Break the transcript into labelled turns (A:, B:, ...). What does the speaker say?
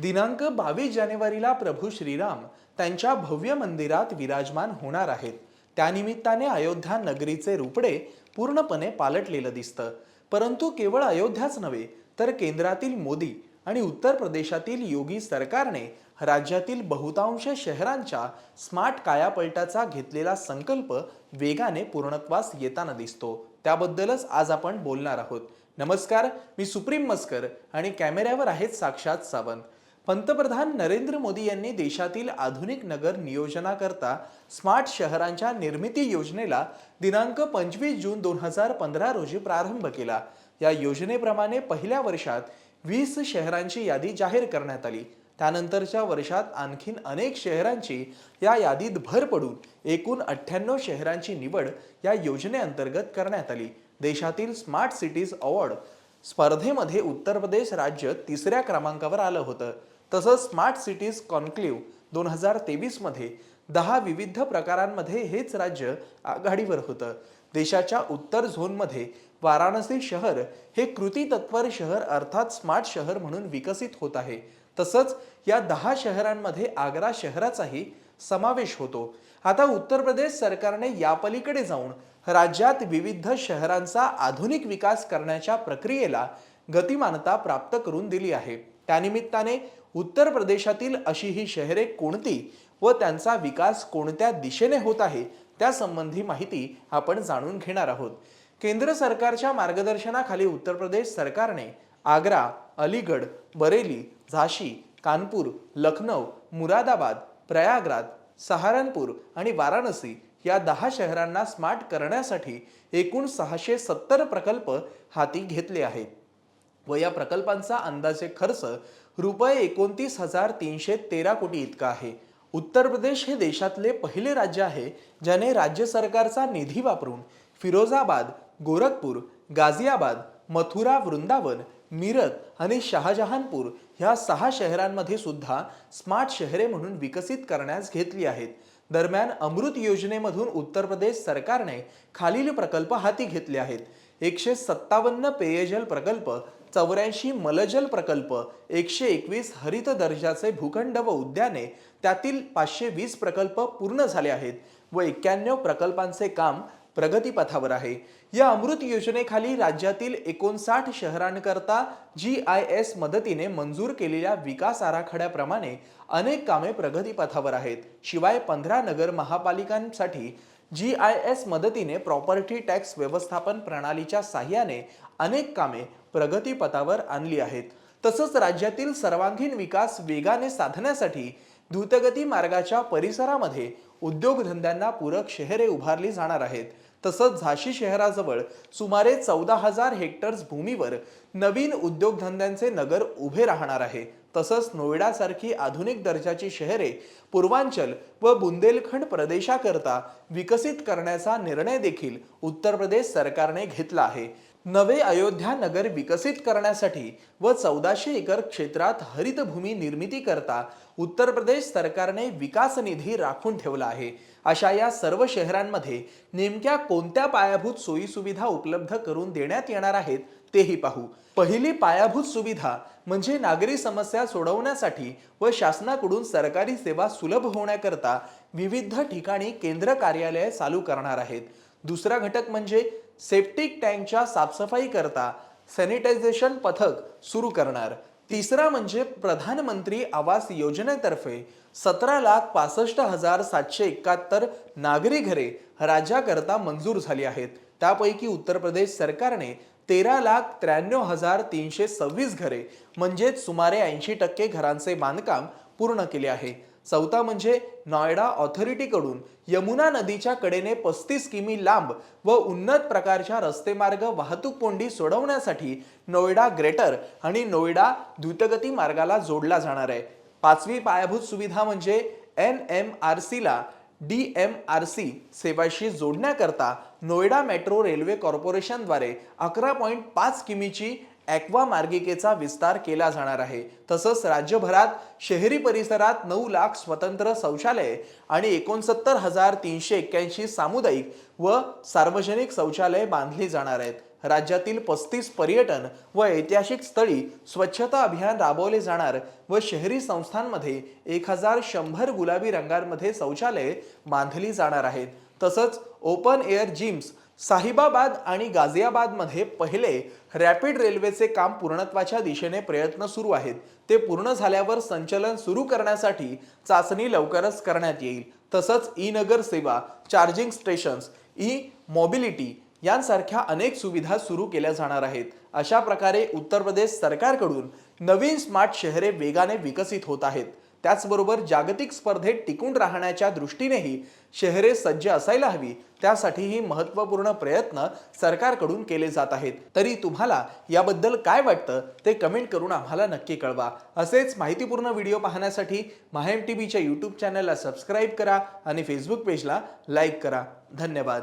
A: दिनांक बावीस जानेवारीला प्रभू श्रीराम त्यांच्या भव्य मंदिरात विराजमान होणार आहेत. त्यानिमित्ताने अयोध्या नगरीचे रुपडे पूर्णपणे पालटलेलं दिसतं. परंतु केवळ अयोध्याच नव्हे तर केंद्रातील मोदी आणि उत्तर प्रदेशातील योगी सरकारने राज्यातील बहुतांश शहरांच्या स्मार्ट कायापलटाचा घेतलेला संकल्प वेगाने पूर्णत्वास येताना दिसतो. त्याबद्दलच आज आपण बोलणार आहोत. नमस्कार मी सुप्रीम मस्कर आणि कॅमेऱ्यावर आहेत साक्षात सावंत. पंतप्रधान नरेंद्र मोदी यांनी देशातील आधुनिक नगर नियोजनाकरता स्मार्ट शहरांच्या निर्मिती योजनेला दिनांक पंचवीस जून दोन हजार पंधरा रोजी प्रारंभ केला. या योजनेप्रमाणे पहिल्या वर्षात वीस शहरांची यादी जाहीर करण्यात आली. त्यानंतरच्या वर्षात आणखीन अनेक शहरांची या यादीत भर पडून एकूण अठ्ठ्याण्णव शहरांची निवड या योजनेअंतर्गत करण्यात आली. देशातील स्मार्ट सिटीज अवॉर्ड स्पर्धेमध्ये उत्तर प्रदेश राज्य तिसऱ्या क्रमांकावर आलं होतं. तसंच स्मार्ट सिटीज कॉन्क्लेव्ह दोन हजार तेवीसमध्ये दहा विविध प्रकारांमध्ये हेच राज्य आघाडीवर होतं. देशाच्या उत्तर झोनमध्ये वाराणसी शहर हे कृती तत्पर शहर अर्थात स्मार्ट शहर म्हणून विकसित होत आहे. तसंच या दहा शहरांमध्ये आग्रा शहराचाही समावेश होतो. आता उत्तर प्रदेश सरकारने यापलीकडे जाऊन राज्यात विविध शहरांचा आधुनिक विकास करण्याच्या प्रक्रियेला गतिमानता प्राप्त करून दिली आहे. त्यानिमित्ताने उत्तर प्रदेशातील अशी ही शहरे कोणती व त्यांचा विकास कोणत्या दिशेने होत आहे त्यासंबंधी माहिती आपण जाणून घेणार आहोत. केंद्र सरकारच्या मार्गदर्शनाखाली उत्तर प्रदेश सरकारने आग्रा अलीगड बरेली झाशी कानपूर लखनौ मुरादाबाद प्रयागराज सहारनपूर आणि वाराणसी या दहा शहरांना स्मार्ट करण्यासाठी एकूण सहाशे सत्तर प्रकल्प हाती घेतले आहेत. व या प्रकल्पांचा अंदाजे खर्च रुपये एकोणतीस हजार तीनशे तेरा कोटी इतका आहे. उत्तर प्रदेश हे देशातले पहिले राज्य आहे ज्याने राज्य सरकारचा निधी वापरून फिरोजाबाद गोरखपूर गाझियाबाद मथुरा वृंदावन मिरत आणि शहाजहानपूर ह्या सहा शहरांमध्ये सुद्धा स्मार्ट शहरे म्हणून विकसित करण्यास घेतली आहेत. दरम्यान अमृत योजनेमधून उत्तर प्रदेश सरकारने खालील प्रकल्प हाती घेतले आहेत. एकशे सत्तावन्न पेयजल प्रकल्प चौऱ्याऐंशी मलजल प्रकल्प एकशे एकवीस हरित दर्जाचे भूखंड व उद्याने त्यातील पाचशे वीस प्रकल्प पूर्ण झाले आहेत व एक्क्याण्णव प्रकल्पांचे काम प्रगतीपथावर आहे. या अमृत योजनेखाली राज्यातील एकोणसाठ शहरांकरता जी आय एस मदतीने मंजूर केलेल्या विकास आराखड्याप्रमाणे अनेक कामे प्रगतीपथावर आहेत. शिवाय पंधरा नगर महापालिकांसाठी जी आय एस मदतीने प्रॉपर्टी टॅक्स व्यवस्थापन प्रणालीच्या साह्याने अनेक कामे प्रगतीपथावर आणली आहेत. तसंच राज्यातील सर्वांगीण विकास वेगाने साधण्यासाठी द्रुतगती मार्गाच्या परिसरामध्ये उद्योगधंद्यांना पूरक शहरे उभारली जाणार आहेत. तसंच झाशी शहराजवळ सुमारे चौदा हजार हेक्टर्स भूमीवर नवीन उद्योगधंद्यांचे नगर उभे राहणार आहे. तसंच नोएडासारखी आधुनिक दर्जाची शहरे पूर्वांचल व बुंदेलखंड प्रदेशाकरता विकसित करण्याचा निर्णय देखील उत्तर प्रदेश सरकारने घेतला आहे. नवे अयोध्या नगर विकसित करण्यासाठी व चौदाशे एकर क्षेत्रात हरितभूमी निर्मिती करता उत्तर प्रदेश सरकारने विकास निधी राखून ठेवला आहे. अशा या सर्व शहरांमध्ये नेमक्या कोणत्या पायाभूत सोयीसुविधा उपलब्ध करून देण्यात येणार आहेत तेही पाहू. पहिली पायाभूत सुविधा म्हणजे नागरी समस्या सोडवण्यासाठी व शासनाकडून सरकारी सेवा सुलभ होण्याकरता विविध ठिकाणी केंद्र कार्यालये चालू करणार आहेत. दुसरा घटक म्हणजे सेप्टिक टँकच्या साफसफाई करता सॅनिटायझेशन पथक सुरू करणार. तिसरा म्हणजे प्रधानमंत्री आवास योजनेतर्फे सतरा लाख पासष्ट हजार सातशे एकाहत्तर नागरी घरे राज्याकरता मंजूर झाली आहेत. त्यापैकी उत्तर प्रदेश सरकारने तेरा लाख त्र्याण्णव हजार तीनशे सव्वीस घरे म्हणजेच सुमारे ऐंशी टक्के घरांचे बांधकाम पूर्ण केले आहे. चौथा म्हणजे नॉयडा ऑथॉरिटीकडून यमुना नदीच्या कडेने पस्तीस किमी लांब व उन्नत प्रकारच्या रस्तेमार्ग वाहतूक कोंडी सोडवण्यासाठी नोएडा ग्रेटर आणि नोएडा द्रुतगती मार्गाला जोडला जाणार आहे. पाचवी पायाभूत सुविधा म्हणजे एन एम आर सीला डी एम आर सी सेवाशी जोडण्याकरता नोएडा मेट्रो रेल्वे कॉर्पोरेशनद्वारे अकरा पॉईंट पाच किमीची ॲक्वा मार्गिकेचा विस्तार केला जाणार आहे. तसंच राज्यभरात शहरी परिसरात नऊ लाख स्वतंत्र शौचालये आणि एकोणसत्तर हजार तीनशे एक्क्याऐंशी सामुदायिक व सार्वजनिक शौचालये बांधली जाणार आहेत. राज्यातील पस्तीस पर्यटन व ऐतिहासिक स्थळी स्वच्छता अभियान राबवले जाणार व शहरी संस्थांमध्ये एक हजार शंभर गुलाबी रंगांमध्ये शौचालये बांधली जाणार आहेत. तसंच ओपन एअर जिम्स साहिबाबाद आणि गाझियाबादमध्ये पहिले रॅपिड रेल्वेचे काम पूर्णत्वाच्या दिशेने प्रयत्न सुरू आहेत. ते पूर्ण झाल्यावर संचलन सुरू करण्यासाठी चाचणी लवकरच करण्यात येईल. तसंच ई नगर सेवा चार्जिंग स्टेशन्स ई मोबिलिटी यांसारख्या अनेक सुविधा सुरू केल्या जाणार आहेत. अशा प्रकारे उत्तर प्रदेश सरकारकडून नवीन स्मार्ट शहरे वेगाने विकसित होत आहेत. त्याचबरोबर जागतिक स्पर्धेत टिकून राहण्याच्या दृष्टीनेही शहरे सज्ज असायला हवी. त्यासाठीही महत्त्वपूर्ण प्रयत्न सरकारकडून केले जात आहेत. तरी तुम्हाला याबद्दल काय वाटतं? ते कमेंट करून आम्हाला नक्की कळवा. असेच माहितीपूर्ण व्हिडिओ पाहण्यासाठी माहेम टी व्हीच्या यूट्यूब चॅनलला सबस्क्राईब करा आणि फेसबुक पेजला लाईक करा. धन्यवाद.